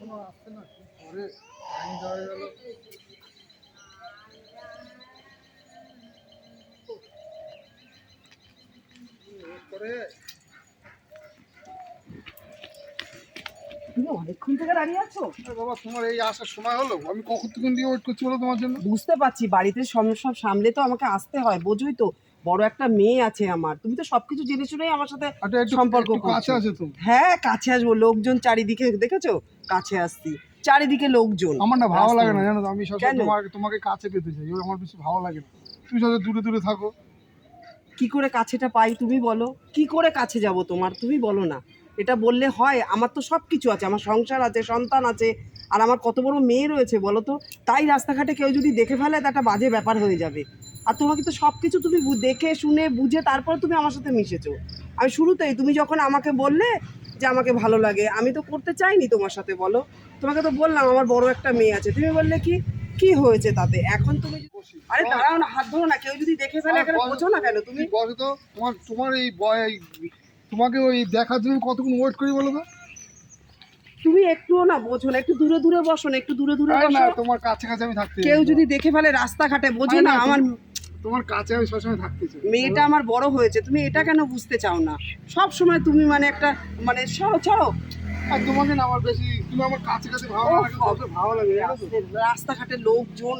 এখনও আসছে না? কি করে টাইম হয়ে গেল। করে তুমি অনেকক্ষণ থেকে দাঁড়িয়ে আছো? বাবা তোমার এই আসার সময় হলো? আমি কখন থেকে ওয়েট করছি বলো তোমার জন্য? বুঝতে পারছি বাড়িতে সমস্যা সামলে তো আমাকে আসতে হয় বোঝোই তো। বড় একটা মেয়ে আছে আমার। তুমি তো সবকিছু জেনে শুনেই আমার সাথে আচ্ছা সম্পর্ক কাছে আছে তো। হ্যাঁ কাছে আসব। লোকজন চারিদিকে দেখেছ? কাছে আসছি। চারিদিকে লোকজন। আমার না ভালো লাগে না জানো আমি সবসময় তোমাকে তোমাকে কাছে পেতে চাই। আমার বেশি ভালো লাগে না। তুমি সব দূরে দূরে থাকো। কি করে কাছেটা পাই তুমি বলো। কি করে কাছে যাব তোমার? তুমি বলো না। এটা বললে হয় আমার তো সব কিছু আছে। আমার সংসার আছে সন্তান আছে আর আমার কত বড় মেয়ে রয়েছে বলো তো? তাই রাস্তাঘাটে কেউ যদি দেখে ফেলে তা একটা বাজে ব্যাপার হয়ে যাবে। আর তোমাকে তো সব কিছু তুমি দেখে শুনে বুঝে তারপর তুমি আমার সাথে মিশেছো। আমি শুরুতেই তুমি যখন আমাকে বললে যে আমাকে ভালো লাগে আমি তো করতে চাইনি তোমার সাথে বলো। তোমাকে তো বললাম আমার বড় একটা মেয়ে আছে। তুমি বললে কি কি হয়েছে তাতে? এখন তুমি আরে দাঁড়াও না হাত ধরো না কেউ যদি দেখে ফেলে এখানে বোঝো না কেন তুমি? বলো তো তোমার তোমার এই বয় তোমাকে ওই দেখার জন্য কতক্ষণ ওয়েট করি বলো তো? তুমি একটুও না বোঝো না একটু দূরে দূরে বসো না একটু দূরে দূরে বসো। তোমার কাছে কাছে আমি থাকতে কেউ যদি দেখে ফেলে রাস্তাঘাটে বোঝো না, আমার তোমার কাছে আমি সবসময় থাকতে চাই। মেয়েটা আমার বড় হয়েছে তুমি এটা কেন বুঝতে চাও না? সব সময় তুমি মানে একটা মানে ছাড়ো ছাড়ো আর তোমাকে না আমার বেশি তুমি আমার কাছে কাছে ভালো লাগে কত ভালো লাগে রাস্তাঘাটে লোকজন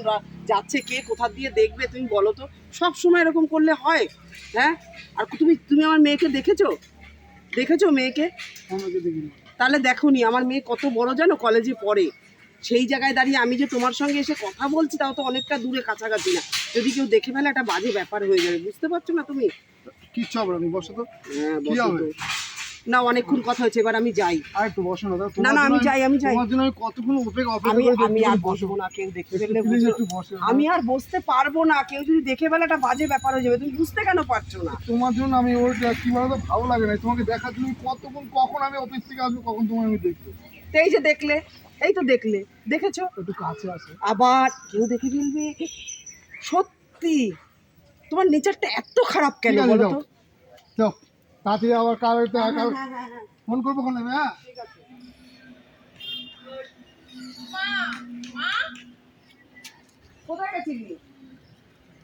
যাচ্ছে কে কোথা দিয়ে দেখবে তুমি বলো তো। সব সময় এরকম করলে হয় হ্যাঁ? আর তুমি তুমি আমার মেয়েকে দেখেছ? দেখেছ মেয়েকে? আমাকে দেখিনি। তাহলে দেখোনি আমার মেয়ে কত বড় জানো কলেজে পড়ে। সেই জায়গায় দাঁড়িয়ে আমি যে তোমার সঙ্গে এসে কথা বলছি তাও তো অনেকটা দূরে কাছাকাছি না। যদি কেউ দেখে ফেলে একটা বাজে ব্যাপার হয়ে যাবে। বুঝতে পারছ না তুমি? কিচ্ছু হবে না বসো তো। হ্যাঁ কি বসো হবে? না অনেকক্ষণ কথা হয়েছে এবার আমি যাই। আর একটু বসো না না না আমি যাই আমি যাই। তোমার জন্য আমি কতক্ষণ অপেক্ষা অপেক্ষা করে আমি আর বসবো না কেউ দেখে ফেললে please একটু বসো আমি আর বসতে পারব না কেউ যদি দেখে ফেলে একটা বাজে ব্যাপার হয়ে যাবে। তুমি বুঝতে কেন পারছ না? তোমার জন্য আমি ওই কি বলতো ভালো লাগে না। তোমাকে দেখার জন্য কতক্ষণ কখন আমি অফিস থেকে আসব কখন তোমার আমি দেখব? এই যে দেখলে এই তো দেখলে। দেখেছ? একটু কাছে আসে। আবার কেউ দেখে ফেলবে। সত্যি? তোমার নেচারটা এত খারাপ কেন বলো। তো? তাড়াতাড়ি আবার কার কার হ্যাঁ, হ্যাঁ, হ্যাঁ। ফোন করব কোন হ্যাঁ? কোথায় গেছিলি?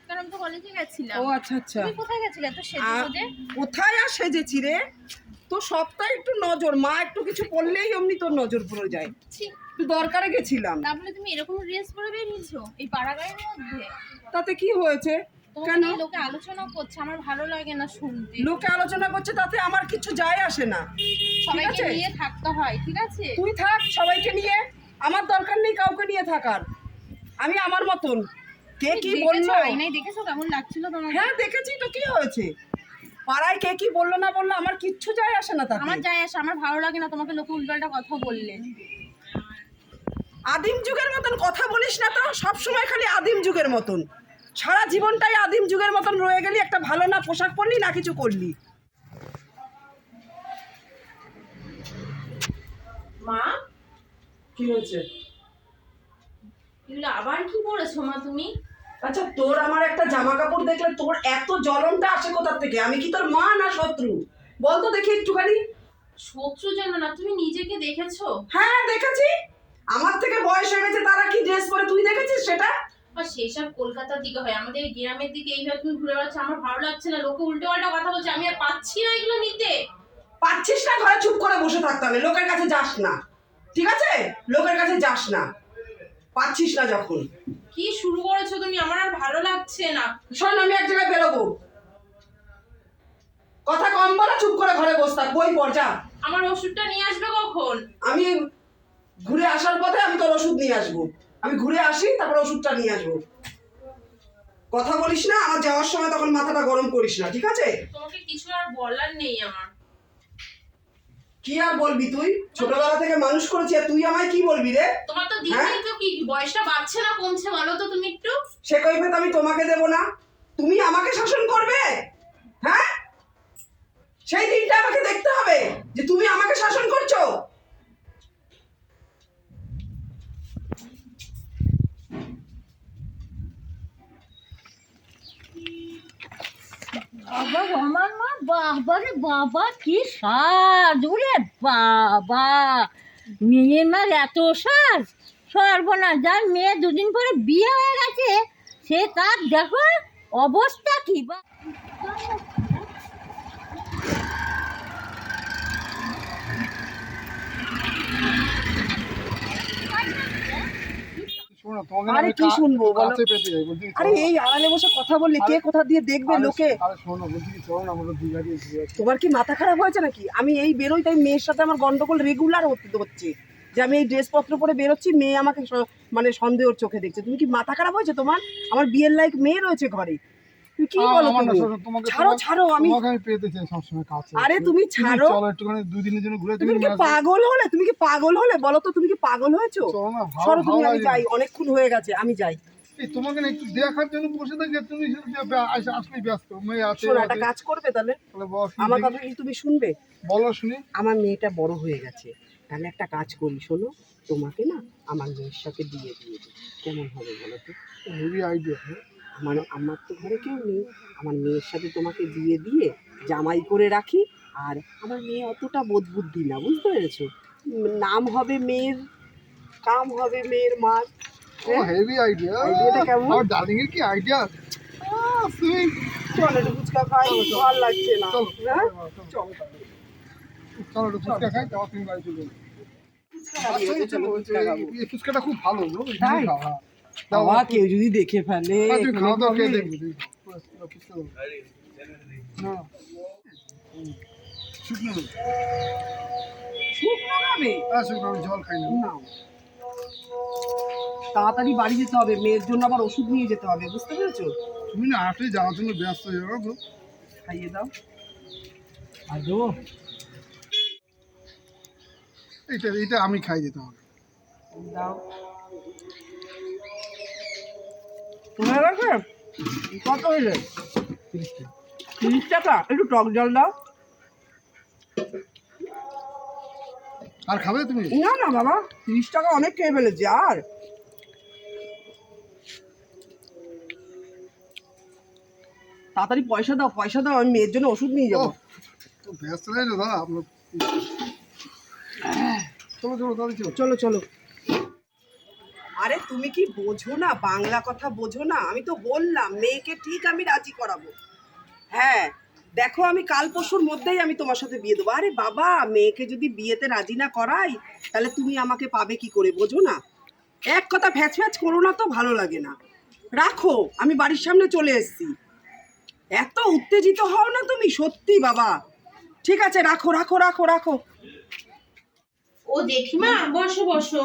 কারণ তো কলেজে গেছিলাম। ও আচ্ছা আচ্ছা। তুমি কোথায় গেছিলে? এত সেজে কোথায় আর সেজেছি রে? তো সপ্তাহে একটু নজর। মা একটু কিছু করলেই অমনি তোর নজর পড়ে যায়। একটু দরকারে গেছিলাম। তারপরে তুমি এরকম ড্রেস পরে বেরিয়েছো এই পাড়াগাঁয়ের মধ্যে? তাতে কি হয়েছে? কেন? লোকে আলোচনা করছে আমার ভালো লাগে না শুনতে। লোকে আলোচনা করছে তাতে আমার কিছু যায় আসে না। সবাইকে নিয়ে থাকতে হয় ঠিক আছে? তুই থাক সবাইকে নিয়ে। আমার দরকার নেই কাউকে নিয়ে থাকার। আমি আমার মতন। কে কি? বলল? আয়নায় দেখেছ? কেমন লাগছিল তোমাকে? হ্যাঁ দেখেছি। তো কি হয়েছে? পাড়ায় কে কি বলল না বলল আমার কিচ্ছু যায় আসে না তাতে। আমার যায় আসে আমার ভালো লাগে না তোমাকে লোকে উল্টোপাল্টা কথা বললে। আদিম যুগের মতন কথা বলিস না তো সব সময় খালি আদিম যুগের মতন। সারা জীবনটাই আদিম যুগের মতন রয়ে গেলি একটা ভালো না পোশাক পরলি না কিছু করলি। মা? কি হয়েছে? আবার কি পড়েছো মা তুমি? আচ্ছা তোর আমার একটা জামা কাপড় দেখলে তোর এত জ্বলনটা আসে কোথার থেকে? আমি কি তোর মা না শত্রু? বল তো দেখি একটুখানি। শত্রু যেন না তুমি নিজেকে দেখেছ? হ্যাঁ দেখেছি। আমার থেকে বয়স হয়ে গেছে তারা কি ড্রেস পরে তুই দেখেছিস সেটা? আর সেই সব কলকাতার দিকে হয় আমাদের গ্রামের দিকে এইভাবে তুমি ঘুরে বেড়াচ্ছ আমার ভালো লাগছে না লোকে উল্টো পাল্টা কথা বলছে আমি আর পাচ্ছি না এগুলো নিতে। পাচ্ছিস না ঘরে চুপ করে বসে থাকতে হবে লোকের কাছে যাস না। ঠিক আছে? লোকের কাছে যাস না। পাচ্ছিস না যখন। কি শুরু করেছ তুমি? আমার আর ভালো লাগছে না। শোন আমি এক জায়গায় বেরোবো। কথা কম বলে চুপ করে ঘরে বস থাক বই পড় যা। আমার ওষুধটা নিয়ে আসবে কখন? আমি ঘুরে আসার পথে আমি তোর ওষুধ নিয়ে আসব। আমি ঘুরে আসি তারপর ওষুধটা নিয়ে আসব। কথা বলিস না আমার যাওয়ার সময় তখন মাথাটা গরম করিস না ঠিক আছে? তোমাকে কিছু আর বলার নেই আমার। কি আর বলবি তুই? ছোটবেলা থেকে মানুষ করেছি আর তুই আমায় কি বলবি রে? তোমার তো হ্যাঁ? দিদি তো কি বয়সটা বাড়ছে না কমছে বলো তো তুমি একটু? সে কৈফেত আমি তোমাকে দেব না। তুমি আমাকে শাসন করবে? হ্যাঁ? সেই দিনটা আমাকে দেখতে হবে যে তুমি আমাকে শাসন করছ। বাবা আমার মা, বাবা রে বাবা, কি সাজ, ওরে বাবা। মেয়ের এত সাজ, সর্বনাশ। যার মেয়ে দুদিন পরে বিয়ে হয়ে গেছে, সে তার দেখো অবস্থা কি বা শোনো তোমাকে আরে আমি কি শুনব বলো? আরে এই আড়ালে বসে কথা বললে কে কোথা দিয়ে দেখবে লোকে। তোমার কি মাথা খারাপ হয়েছে নাকি? আমি এই বেরোই তাই মেয়ের সাথে আমার গন্ডগোল রেগুলার হচ্ছে। যে আমি এই ড্রেসপত্র পরে বেরোচ্ছি মেয়ে আমাকে মানে সন্দেহর চোখে দেখছে। তুমি কি মাথা খারাপ হয়েছে তোমার? আমার বিয়ের লাইক মেয়ে রয়েছে ঘরে। কি বলো আমার না, তুমি? শোনো, তোমাকে ছাড়ো ছাড়ো আমি তোমাকে আমি পেতে চাই সবসময় কাছে। আরে তুমি ছাড়ো। চলো একটুখানি দুই দিনের জন্য ঘুরে তুমি তুমি কি পাগল হলে? তুমি কি পাগল হলে? বলো তো তুমি কি পাগল হয়েছো? চলো না ভালো সরো ভালো তুমি আমি যাই অনেকক্ষণ হয়ে গেছে আমি যাই। তোমাকে একটু দেখার জন্য বসে থাকি তুমি শুধু যে ব্যা- আসে- আসলেই ব্যস্ত মেয়ে আছে শোনো একটা কাজ করবে তাহলে? আমার কথা কি তুমি শুনবে? বলো শুনি। আমার মেয়েটা বড় হয়ে গেছে। তাহলে একটা কাজ করি শোনো তোমাকে না আমার মেয়ের সাথে বিয়ে দিয়ে দিই। কেমন হবে বলো তো? হেভি আইডিয়া মানে আমার তো ঘরে কেউ নেই। আমার মেয়ের সাথে তোমাকে বিয়ে দিয়ে জামাই করে রাখি আর আমার মেয়ে অতটা বোধ বুদ্ধি না বুঝতে পেরেছ? নাম হবে মেয়ের কাম হবে মেয়ের মার। ও হেভি আইডিয়া আইডিয়াটা কেমন? আমার ডার্লিং এর কি আইডিয়া সুইট চল একটু ফুচকা খাই ভালো লাগছে না। চলো। হ্যাঁ? চলো চলো। একটু ফুচকা খাই তারপর তুমি বাড়ি চলে যাবে। এই ফুচকাটা খুব ভালো বাবা কেউ যদি দেখে ফেলে হ্যাঁ, খেয়ে দেখবে। শুকনো শুকনো খাবে শুকনো আমি জল খাই না। তাড়াতাড়ি বাড়ি যেতে হবে মেয়ের জন্য আবার ওষুধ নিয়ে যেতে হবে বুঝতে পেরেছ? তুমি না হাটে যাওয়ার জন্য ব্যস্ত হয়ে যাবে গো খাইয়ে দাও। আর দেবো? এটা এইটা আমি খাই দিতে হবে। দাও। তোমার কাছে কত হইলে? তিরিশ টাকা। একটু টক জল দাও। আর খাবে তুমি? না না বাবা। তিরিশ টাকা অনেক খেয়ে ফেলেছি আর? তাড়াতাড়ি পয়সা দাও পয়সা দাও আমি মেয়ের জন্য ওষুধ নিয়ে যাব। তো ব্যস্ত হয়ে যাবে দাদা আপনার চলো চলো চলো। চলো চলো। তুমি কি বোঝো না? বাংলা কথা বোঝো না? আমি তো বললাম, মেয়েকে ঠিক আমি রাজি করাবো। হ্যাঁ দেখো আমি কাল পরশুর মধ্যেই আমি তোমার সাথে বিয়ে দেবো। আরে বাবা, মেয়েকে যদি বিয়েতে রাজি না করাই, তাহলে তুমি আমাকে পাবে কি করে? বোঝো না? এক কথা ফ্যাচ ফ্যাচ করো না তো, ভালো লাগে না। রাখো, আমি বাড়ির সামনে চলে এসেছি। এত উত্তেজিত হও না তুমি, সত্যি বাবা। ঠিক আছে, রাখো রাখো রাখো রাখো। ও জেঠিমা, বসো বসো।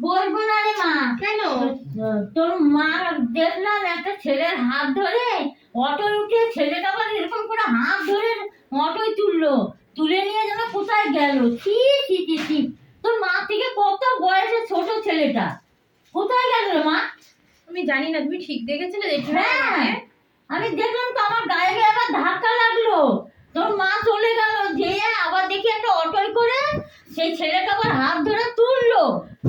বলব না রে মা। কেন? তোর মা দেখলাম একটা ছেলের হাত ধরে অটোয় উঠে ছেলেটা আবার এরকম করে হাত ধরে অটোয় তুললো। তুলে নিয়ে যেন কোথায় গেল? ছি ছি ছি ছি। তোর মা থেকে কত বয়সে ছোট ছেলেটা? কোথায় গেল রে মা? আমি জানি না তুমি ঠিক দেখেছিলে জেঠিমা হ্যাঁ। আমি দেখলাম তো আমার গায়ে গায়ে আবার ধাক্কা লাগল। তোর মা চলে গেল যে আবার দেখি একটা অটোয় করে সেই ছেলেটা আবার হাত ধরে তুললো।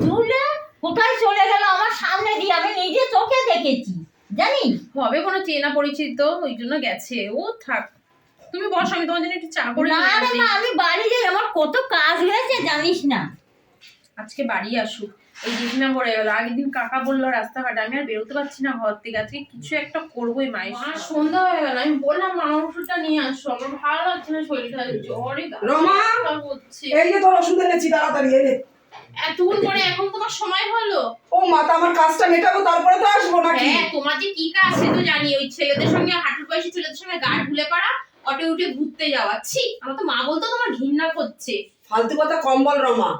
তুলে কোথায় চলে গেল আমার সামনে দিয়ে? আমি নিজে চোখে দেখেছি জানিস? হবে কোনো চেনা পরিচিত ওই জন্য গেছে। ও থাক তুমি বসো আমি তোমার জন্য একটু চা করে না। মা আমি বাড়ি যাই আমার কত কাজ হয়েছে জানিস না। আজকে বাড়ি আসুক। এই জেঠিমা পড়ে গেল আগের দিন কাকা বলল রাস্তাঘাটে আমি আর বেরোতে পারছি না ঘর থেকে। আজকে কিছু একটা করবোই মায়ের মা সন্ধ্যা হয়ে গেল। আমি বললাম মা ওষুধটা নিয়ে আসো। আমার ভালো লাগছে না শরীরটা। জ্বরে রমা! হচ্ছে এই যে তোর ওষুধ এনেছি তাড়াতাড়ি এনে এতক্ষণ পরে এখন তোমার সময় হলো? ও মাতা আমার কাজটা মেটাবো তারপরে তো আসব নাকি? হ্যাঁ তোমার যে কি কাজ সে তো জানি। ওই ছেলেদের সঙ্গে হাঁটুর বয়সী ছেলেদের সঙ্গে গা ঢুলে পাড়া অটো উঠে ঘুরতে যাওয়া। ছি আমার তো মা বলতো তোমার ঘৃণা করছে। ফালতু কথা কম বল রমা।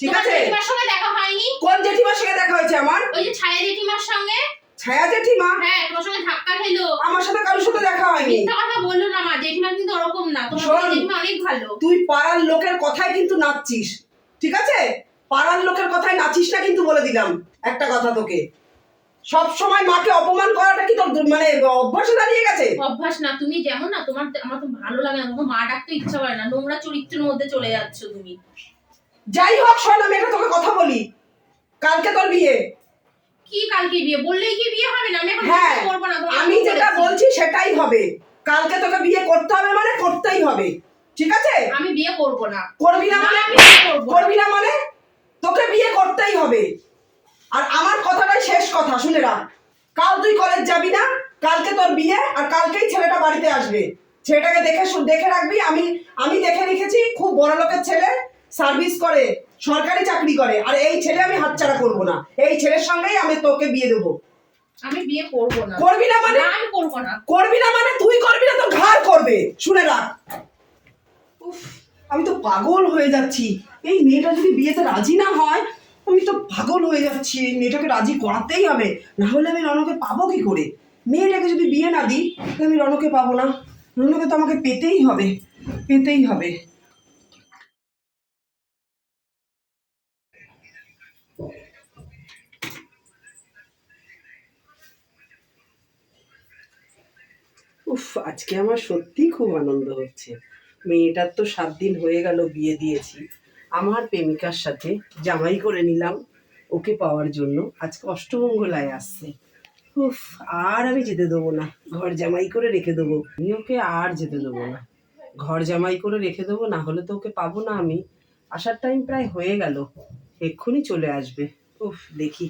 ঠিক আছে? জেঠিমার সঙ্গে দেখা হয়নি? কোন জেঠিমার সঙ্গে দেখা হয়েছে আমার? ওই যে ছায়া জেঠিমার সঙ্গে? ছায়া জেঠিমা? হ্যাঁ তোমার সঙ্গে ধাক্কা খেলো। আমার সাথে কারোর সাথে দেখা হয়নি। মিথ্যা কথা বলল না মা জেঠিমা কিন্তু ওরকম না। তোমার জেঠিমা অনেক ভালো। তুই পাড়ার লোকের কথায় কিন্তু নাচছিস ঠিক আছে? পাড়ার লোকের কথায় নাচিস না কিন্তু বলে দিলাম একটা কথা তোকে। সব সময় মাকে অপমান করাটা কি তোর মানে অভ্যাসে দাঁড়িয়ে গেছে? অভ্যাস না তুমি যেমন না তোমার আমার তো ভালো লাগে না। তোমার মা ডাকতে ইচ্ছা করে না। নোংরা চরিত্রের মধ্যে চলে যাচ্ছ তুমি। যাই হোক শোন আমি একটা তোকে কথা বলি। কালকে তোর বিয়ে। কি কালকে বিয়ে? বললেই কি বিয়ে হবে না? আমি এখন হ্যাঁ বিয়ে করব না আমি যেটা বলছি। সেটাই হবে। কালকে তোকে বিয়ে করতে হবে মানে করতেই হবে। ঠিক আছে? আমি বিয়ে করব না। করবি না মানে আমি বিয়ে করব না। করবি না মানে হবে। আর আমার কথাটাই শেষ কথা শুনে রাখ। কাল তুই কলেজ যাবি না কালকে তোর বিয়ে আর কালকেই ছেলেটা বাড়িতে আসবে। ছেলেটাকে দেখে দেখে রাখবি আমি আমি দেখে রেখেছি খুব বড় লোকের ছেলে। সার্ভিস করে সরকারি চাকরি করে আর এই ছেলে আমি হাতছাড়া করব না। এই ছেলের সঙ্গেই আমি তোকে বিয়ে দেবো। আমি বিয়ে করব না। করবি না মানে? আমি করব না। করবি না মানে? তুই করবি না তো ঘাড় করবে। শুনে রাখ। উফ, আমি তো পাগল হয়ে যাচ্ছি। এই মেয়েটা যদি বিয়েতে রাজি না হয় আমি তো পাগল হয়ে যাচ্ছি। এই মেয়েটাকে রাজি করাতেই হবে। না হলে আমি রনকে পাবো কি করে? মেয়েটাকে যদি বিয়ে না দিই তাহলে আমি রনকে পাবো না। রনকে তো আমাকে পেতেই হবে। পেতেই হবে। উফ, আজকে আমার সত্যি খুব আনন্দ হচ্ছে। মেয়েটার তো সাত দিন হয়ে গেল বিয়ে দিয়েছি। আমার প্রেমিকার সাথে জামাই করে নিলাম ওকে পাওয়ার জন্য। আজকে অষ্টমঙ্গলায় আসছে। উফ, আর আমি যেতে দেবো না। ঘর জামাই করে রেখে দেবো। আমি ওকে আর যেতে দেবো না। ঘর জামাই করে রেখে দেবো, না হলে তো ওকে পাবো না আমি। আসার টাইম প্রায় হয়ে গেল। এক্ষুনি চলে আসবে। উফ, দেখি।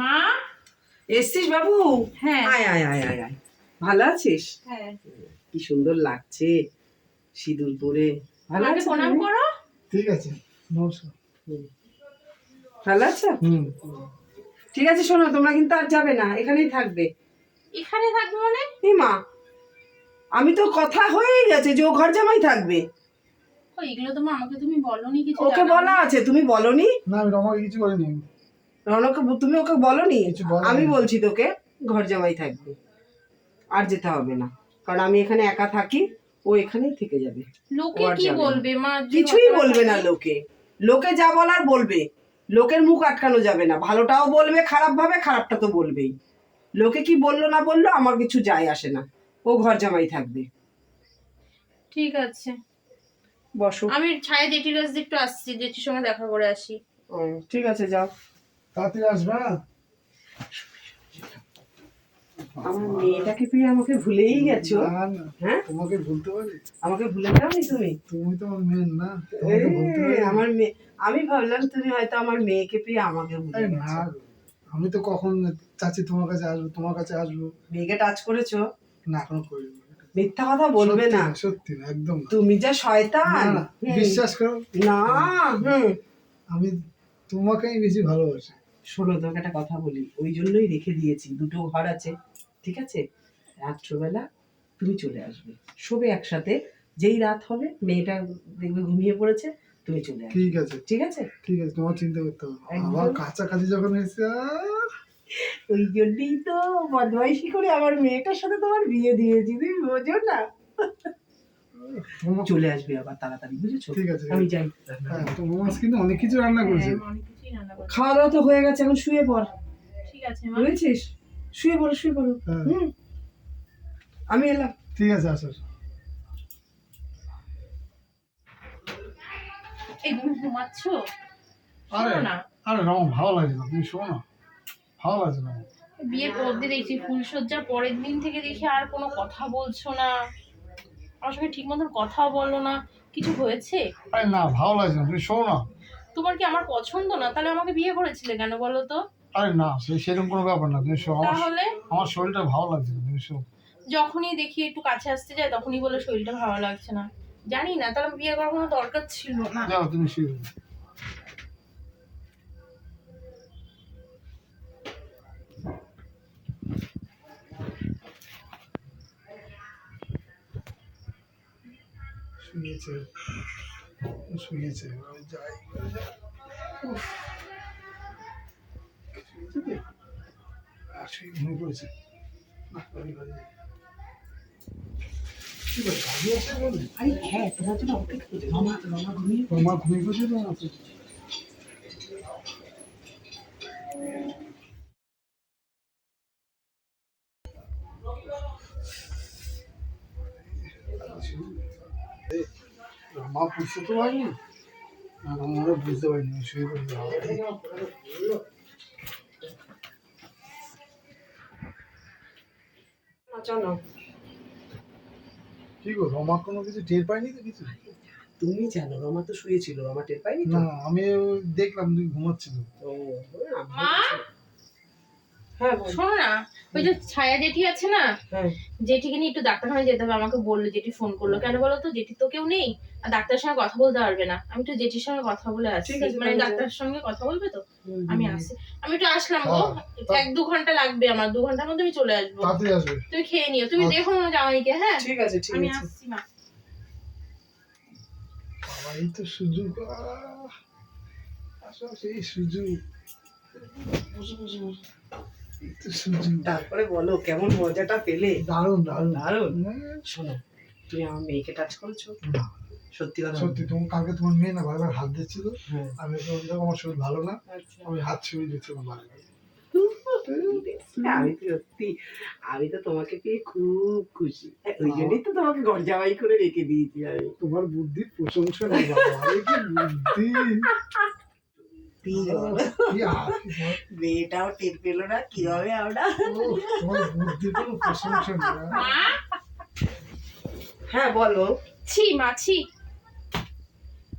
মা? এসছিস বাবু? হ্যাঁ। আয় আয় আয় আয় আয়। ভালো আছিস? হ্যাঁ। কি সুন্দর লাগছে। সিঁদুর পরে। ভালো আছো প্রণাম করো। ঠিক আছে নমস্কার। ভালো আছো? হুম। ঠিক আছে শোনো তোমরা কিন্তু আর যাবে না এখানেই থাকবে। এখানে থাকবে মানে? এই মা আমি তো কথা হয়েই গেছে যে ও ঘর জামাই থাকবে। এগুলো তো মা আমাকে তুমি বলনি কিছু ওকে বলা আছে তুমি বলনি? না আমি রমাকে কিছু করিনি রনকে তুমি ওকে বলনি? আমি বলছি তোকে ঘর জামাই থাকবে। আর যেতে হবে না। কারণ আমি এখানে একা থাকি ও এখানেই থেকে যাবে। লোকে কি বলবে? মা কিছুই বলবে না? লোকে। লোকে যা বলার বলবে। লোকের মুখ আটকানো যাবে না। ভালোটাও বলবে খারাপ ভাবে খারাপটা তো বলবেই। লোকে কি বলল না বলল আমার কিছু যায় আসে না। ও ঘর জামাই থাকবে। ঠিক আছে। বসো। আমি ছায়া জেঠির কাছে একটু আসছি জেঠির সঙ্গে দেখা করে আসি। ও, ঠিক আছে যাও। তাড়াতাড়ি আসবে। আমার মেয়েটাকে পেয়ে আমাকে ভুলেই গেছো। হ্যাঁ? তোমাকে ভুলতে পারি। আমাকে ভুলে যাওনি তুমি? তুমি তো আমার মেন না আমার মেয়ে আমি ভাবলাম তুমি হয়তো আমার মেয়েকে পেয়ে আমাকে ভুলে না আমি তো কখন চাচ্ছি তোমার কাছে আসব তোমার কাছে আসব। মেয়েকে টাচ করেছ? না এখনও করিনি। মিথ্যা কথা বলবে না। সত্যি না একদম তুমি যা শয়তান। বিশ্বাস করো। না হুম। আমি তোমাকেই বেশি ভালোবাসি। শোনো তোকে একটা কথা বলি ওই জন্যই রেখে দিয়েছি দুটো ঘর আছে ঠিক আছে? রাত্রবেলা তুমি চলে আসবে শোবে একসাথে যেই রাত হবে মেয়েটা দেখবে ঘুমিয়ে পড়েছে তুমি চলে আসবে ঠিক আছে। ঠিক আছে? ঠিক আছে তোমার চিন্তা করতে হবে। আবার কাছাকাছি যখন এসে ওই জন্যই তো বদমাইশি করে আমার মেয়েটার সাথে তোমার বিয়ে দিয়েছি তুমি বোঝো না। চলে আসবে আবার তাড়াতাড়ি বুঝেছ? ঠিক আছে। আমি যাই। হ্যাঁ তোমার কিন্তু অনেক কিছু রান্না করেছে। খাওয়া দাওয়া তো হয়ে গেছে এখন শুয়ে পড়। ঠিক আছে মা। বুঝেছিস? শুয়ে পড়ো শুয়ে পড়ো। হ্যাঁ। হুম। আমি এলাম। ঠিক আছে আসো। আসো। এই তুমি ঘুমাচ্ছ? আরে না। আরে রকম ভালো লাগছে না। তুমি শোনো না। ভালো লাগছে না। বিয়ের পর দিয়ে দেখছি ফুলসজ্জা পরের দিন থেকে দেখি আর কোনো কথা বলছো না। আমার সঙ্গে ঠিক মতন কথাও বলল না। কিছু হয়েছে? আরে না ভালো লাগছে না। তুমি শোনো না। তোমার কি আমার পছন্দ না? তাহলে আমাকে বিয়ে করেছিলে কেন বলো তো? আরে না সে সেরকম কোনো ব্যাপার না তুমি তাহলে? আমার শরীরটা ভালো লাগছে না তুমি যখনই দেখি একটু কাছে আসতে যায় তখনই বলে শরীরটা ভালো লাগছে না। জানি না তাহলে বিয়ে করার কোনো দরকার ছিল না। যাও তুমি শুয়ে পড়ো। শুয়েছে যাই? আর শুয়ে ঘুমিয়ে পড়েছে। না, বাড়ি বুঝতে পারিনি আমরা বুঝতে পারিনি আমি শুয়ে পড়ি চলো। কি গো রমা কোনো কিছু টের পাইনি তো কিছু? তুমি জানো রমা তো শুয়েছিল রমা টের পাইনি না আমি দেখলাম তুমি ঘুমাচ্ছিল। ও, মা? হ্যাঁ শোনো না ওই যে ছায়া জেঠি আছে না হ্যাঁ। জেঠিকে নিয়ে একটু ডাক্তারখানায় যেতে হবে আমাকে বলল জেঠি ফোন করল। কেন বলো তো? জেঠি তো কেউ নেই আর ডাক্তারের সঙ্গে কথা বলতে পারবে না। আমি একটু জেঠির সঙ্গে কথা বলে আসছি মানে ডাক্তারের সঙ্গে কথা বলবে তো? আমি আসছি আমি একটু আসলাম গো। হ্যাঁ, এক দু ঘণ্টা লাগবে আমার দু ঘণ্টার মধ্যে আমি চলে আসব। তুমি খেয়ে নিও। তুমি আচ্ছা। দেখো না জামাইকে হ্যাঁ? ঠিক আছে ঠিক আমি আসছি মা। এই তো সুযোগ আহ! আসো সেই সুযোগ। বসো বসো বসো। এই তো তারপরে বলো কেমন মজাটা পেলে? দারুণ দারুণ। দারুণ। হ্যাঁ, শোনো তুমি আমার মেয়েকে টাচ করেছ। না, সত্যি কথা সত্যি তোমার কালকে তোমার মেয়ে না বারবার হাত দিচ্ছিল। হ্যাঁ। আমি তো আমার শরীর ভালো না। আচ্ছা। আমি হাত ছুঁয়ে দিচ্ছিলাম বারবার। আমি তো সত্যি আমি তো তোমাকে পেয়ে খুব খুশি। ওই জন্যই তো তোমাকে ঘর জামাই করে রেখে দিয়েছি আমি। তোমার বুদ্ধির প্রশংসা বুদ্ধি কি বলো? কি আর- কি বল- মেয়েটাও টের পেল না কীভাবে আমরা? প্রশংসা নেই হ্যাঁ? হ্যাঁ বলো। ছি মা ছি।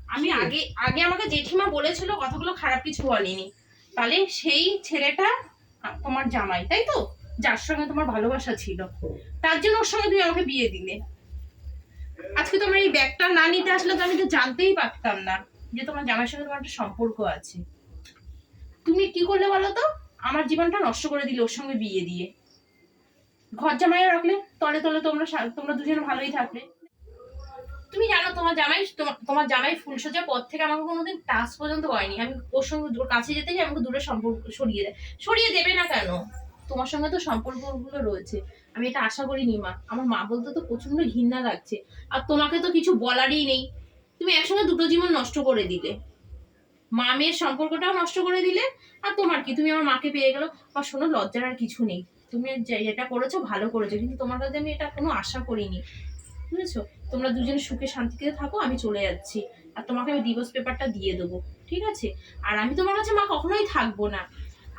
আমি আগে আগে আমাকে জেঠিমা বলেছিল কথাগুলো খারাপ কিছু বলেনি। তাহলে সেই ছেলেটা তোমার জামাই তাই তো? যার সঙ্গে তোমার ভালোবাসা ছিল। তার জন্য ওর সঙ্গে তুমি আমাকে বিয়ে দিলে। আজকে তোমার এই ব্যাগটা না নিতে আসলে তো আমি তো জানতেই পারতাম না। যে তোমার জামাইয়ের সঙ্গে তোমার একটা সম্পর্ক আছে। তুমি কি করলে বলো তো? আমার জীবনটা নষ্ট করে দিলে ওর সঙ্গে বিয়ে দিয়ে। ঘর জামাইও রাখলে, তলে তলে তোমরা তোমরা দুজনে ভালোই থাকলে। তুমি জানো তোমার জামাই তোমার জামাই ফুল সোজা পথ থেকে আমাকে কোনোদিন টাচ পর্যন্ত করেনি। আমি ওর সঙ্গে কাছে যেতে গিয়ে আমাকে দূরে সম্পর্ক সরিয়ে দেয়। সরিয়ে দেবে না কেন? তোমার সঙ্গে তো সম্পর্কগুলো রয়েছে। আমি এটা আশা করিনি, মা। আমার মা বলতে তো প্রচণ্ড ঘৃণা লাগছে। আর তোমাকে তো কিছু বলারই নেই। তুমি একসঙ্গে দুটো জীবন নষ্ট করে দিলে। মা মেয়ের সম্পর্কটাও নষ্ট করে দিলে, আর তোমার কি? তুমি আমার মাকে পেয়ে গেলো। আর শোনো, লজ্জার আর কিছু নেই। তুমি যেটা করেছ, ভালো করেছ, কিন্তু তোমার কাছে আমি এটা কোনো আশা করিনি। বুঝেছ? তোমরা দুজন সুখে শান্তিতে থাকো, আমি চলে যাচ্ছি। আর তোমাকে আমি ডিভোর্স পেপারটা দিয়ে দেবো, ঠিক আছে? আর আমি তোমার কাছে মা কখনোই থাকব না।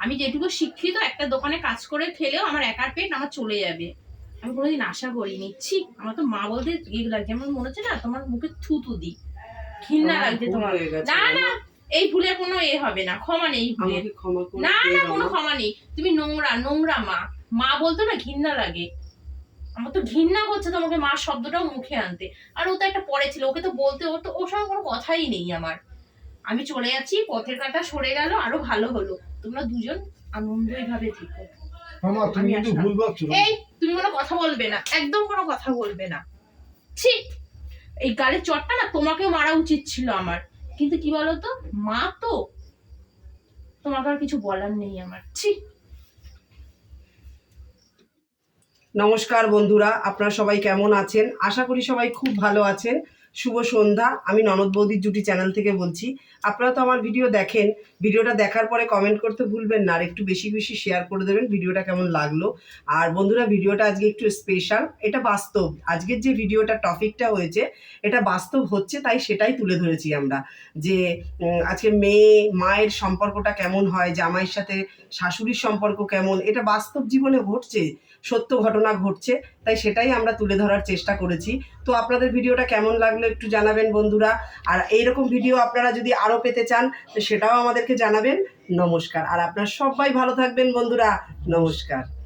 আমি যেটুকু শিক্ষিত, একটা দোকানে কাজ করে খেলেও আমার একার পেট আমার চলে যাবে। আমি কোনোদিন আশা করিনি। ছি, আমার তো মা বলতে ইয়ে লাগছে আমার মনে হচ্ছে না, তোমার মুখে থুতু দি ঘৃণা লাগছে তোমার। না না এই ভুলে কোনো এ হবে না ক্ষমা নেই ভুলে। না না কোনো ক্ষমা নেই। তুমি নোংরা নোংরা মা। মা বলতো না ঘৃণা লাগে। আমার তো ঘৃণা করছে তোমাকে মা শব্দটাও মুখে আনতে। আর ও তো একটা পরে ছিল ওকে তো বলতে ওর তো ওর সঙ্গে কোনো কথাই নেই আমার। আমি চলে যাচ্ছি পথের কাটা সরে গেল আরও ভালো হলো। তোমরা দুজন আনন্দই ভাবে থেকো মামা তুমি কিন্তু ভুল ভাবছ। এই তুমি কোনো কথা বলবে না একদম কোনো কথা বলবে না। ছি! এই গালের চটটা না তোমাকেও মারা উচিত ছিল আমার। কিন্তু কি বলতো? মা তো। তোমাকে আর কিছু বলার নেই আমার। ছি। নমস্কার বন্ধুরা, আপনারা সবাই কেমন আছেন? আশা করি সবাই খুব ভালো আছেন। শুভ সন্ধ্যা, আমি ননদ বৌদির জুটি চ্যানেল থেকে বলছি। আপনারা তো আমার ভিডিও দেখেন, ভিডিওটা দেখার পরে কমেন্ট করতে ভুলবেন না, আর একটু বেশি বেশি শেয়ার করে দেবেন, ভিডিওটা কেমন লাগল। আর বন্ধুরা, ভিডিওটা আজকে একটু স্পেশাল এটা বাস্তব। আজকের যে ভিডিওটা টপিকটা হয়েছে, এটা বাস্তব হচ্ছে, তাই সেটাই তুলে ধরেছি আমরা। যে আজকে মেয়ে, মায়ের সম্পর্কটা কেমন হয়, জামাইয়ের সাথে শাশুড়ির সম্পর্ক কেমন, এটা বাস্তব জীবনে ঘটছে, সত্য ঘটনা ঘটছে। তাই সেটাই আমরা তুলে ধরার চেষ্টা করেছি। তো আপনাদের ভিডিওটা কেমন লাগল একটু জানাবেন বন্ধুরা। আর এইরকম ভিডিও আপনারা যদি আরও পেতে চান, তো সেটাও আমাদেরকে জানাবেন। নমস্কার। আর আপনারা সবাই ভালো থাকবেন বন্ধুরা। নমস্কার।